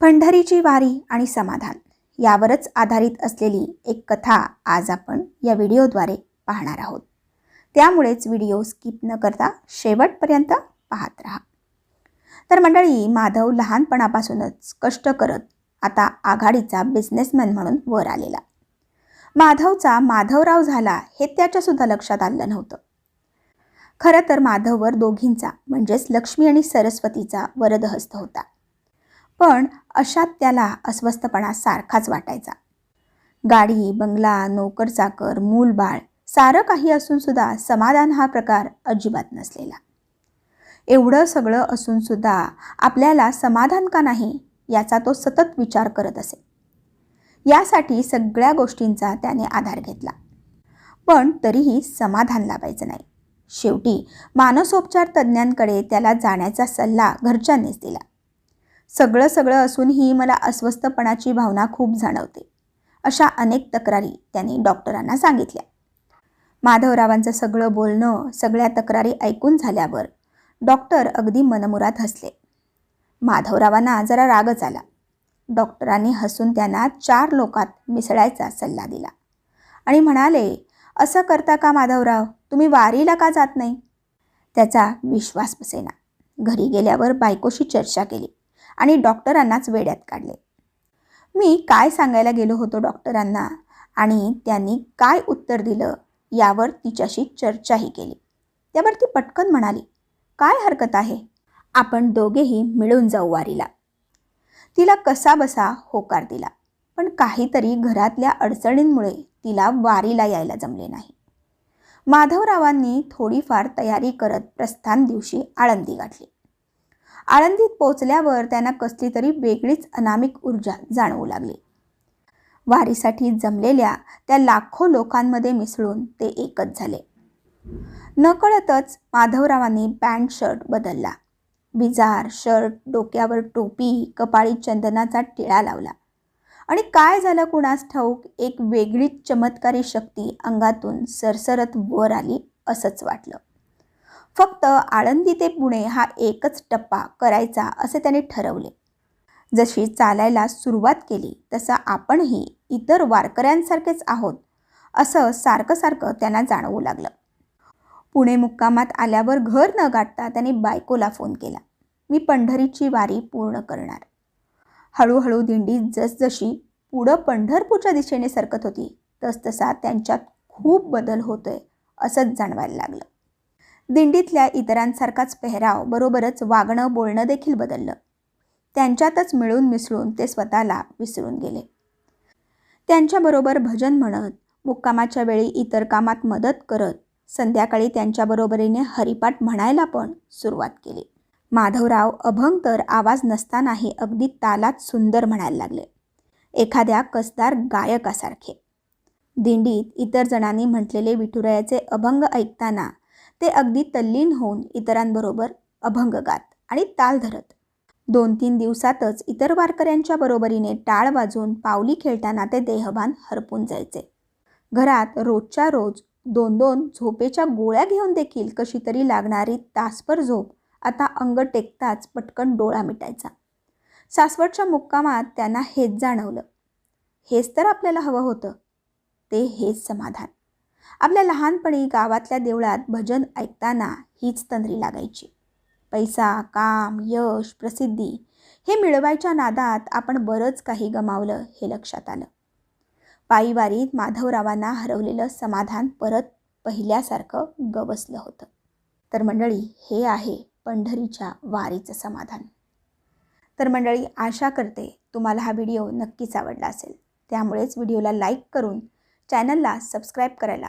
पंढरीची वारी आणि समाधान यावरच आधारित असलेली एक कथा आज आपण या व्हिडिओद्वारे पाहणार आहोत. त्यामुळेच व्हिडिओ स्किप न करता शेवटपर्यंत पाहत राहा. तर मंडळी माधव लहानपणापासूनच कष्ट करत आता आघाडीचा बिझनेसमॅन म्हणून वर आलेला. माधवचा माधवराव झाला हे त्याच्यासुद्धा लक्षात आलं नव्हतं. खरं तर माधववर दोघींचा म्हणजेच लक्ष्मी आणि सरस्वतीचा वरदहस्त होता. पण अशात त्याला अस्वस्थपणा सारखाच वाटायचा. गाडी बंगला नोकर चाकर मूल बाळ सारं काही असून सुद्धा समाधान हा प्रकार अजिबात नसलेला. एवढं सगळं असून सुद्धा आपल्याला समाधान का नाही याचा तो सतत विचार करत असे. यासाठी सगळ्या गोष्टींचा त्याने आधार घेतला. पण तरीही समाधान लाभायचं नाही. शेवटी मानसोपचार तज्ज्ञांकडे त्याला जाण्याचा सल्ला घरच्यांनीच दिला. सगळं सगळं असूनही मला अस्वस्थपणाची भावना खूप जाणवते. अशा अनेक तक्रारी त्यांनी डॉक्टरांना सांगितल्या. माधवरावांचं सगळं बोलणं सगळ्या तक्रारी ऐकून झाल्यावर डॉक्टर अगदी मनमुरात हसले. माधवरावांना जरा रागच आला. डॉक्टरांनी हसून त्यांना चार लोकात मिसळायचा सल्ला दिला. आणि म्हणाले असं करता का माधवराव? तुम्ही वारीला का जात नाही? त्याचा विश्वास बसेना. घरी गेल्यावर बायकोशी चर्चा केली. आणि डॉक्टरांनाच वेड्यात काढले. मी काय सांगायला गेलो होतो डॉक्टरांना? आणि त्यांनी काय उत्तर दिलं यावर तिच्याशी चर्चाही केली. त्यावर ती पटकन म्हणाली काय हरकत आहे? आपण दोघेही मिळून जाऊ वारीला. तिला कसा बसा होकार दिला पण काहीतरी घरातल्या अडचणींमुळे तिला वारीला यायला जमले नाही. माधवरावांनी थोडीफार तयारी करत प्रस्थान दिवशी आळंदी गाठली. आळंदीत पोचल्यावर त्यांना कसली तरी वेगळीच अनामिक ऊर्जा जाणवू लागली. वारीसाठी जमलेल्या त्या लाखो लोकांमध्ये मिसळून ते एकच झाले. नकळतच माधवरावांनी पॅन्ट शर्ट बदलला. बिजार शर्ट डोक्यावर टोपी कपाळी चंदनाचा टिळा लावला. आणि काय झालं कुणास ठाऊक एक वेगळीच चमत्कारी शक्ती अंगातून सरसरत वर आली असंच वाटलं. फक्त आळंदी ते पुणे हा एकच टप्पा करायचा असे त्याने ठरवले. जशी चालायला सुरुवात केली तसं आपणही इतर वारकऱ्यांसारखेच आहोत असं सारखं सारखं त्यांना जाणवू लागलं. पुणे मुक्कामात आल्यावर घर न गाठता त्याने बायकोला फोन केला. मी पंढरीची वारी पूर्ण करणार. हळूहळू दिंडी जसजशी पुढं पंढरपूरच्या दिशेने सरकत होती तसतसा त्यांच्यात खूप बदल होतोय असंच जाणवायला लागलं. दिंडीतल्या इतरांसारखाच पेहराव बरोबरच वागणं बोलणं देखील बदललं. त्यांच्यातच मिळून मिसळून ते स्वतःला विसरून गेले. त्यांच्याबरोबर भजन म्हणत मुक्कामाच्या वेळी इतर कामात मदत करत संध्याकाळी त्यांच्याबरोबरीने हरिपाठ म्हणायला पण सुरुवात केली. माधवराव अभंग तर आवाज नसतानाही अगदी तालात सुंदर म्हणायला लागले. एखाद्या कसदार गायकासारखे. दिंडीत इतर जणांनी म्हटलेले विठुरायाचे अभंग ऐकताना ते अगदी तल्लीन होऊन इतरांबरोबर अभंग गात आणि ताल धरत. दोन तीन दिवसातच इतर वारकऱ्यांच्या बरोबरीने टाळ वाजवून पावली खेळताना ते देहभान हरपून जायचे. घरात रोजच्या रोज दोन दोन झोपेच्या गोळ्या घेऊन देखील कशी तरी लागणारी तासभर झोप आता अंग टेकताच पटकन डोळा मिटायचा. सासवडच्या मुक्कामात त्यांना हेच जाणवलं. हेच तर आपल्याला हवं होतं. ते हेच समाधान. आपल्या लहानपणी गावातल्या देवळात भजन ऐकताना हीच तंद्री लागायची. पैसा काम यश प्रसिद्धी हे मिळवायच्या नादात आपण बरंच काही गमावलं हे लक्षात आलं. पायीवारीत माधवरावांना हरवलेलं समाधान परत पहिल्यासारखं गवसलं होतं. तर मंडळी हे आहे पंढरीच्या वारीचं समाधान. तर मंडळी आशा करते तुम्हाला हा व्हिडिओ नक्कीच आवडला असेल. त्यामुळेच व्हिडिओला लाईक करून चॅनलला सबस्क्राईब करायला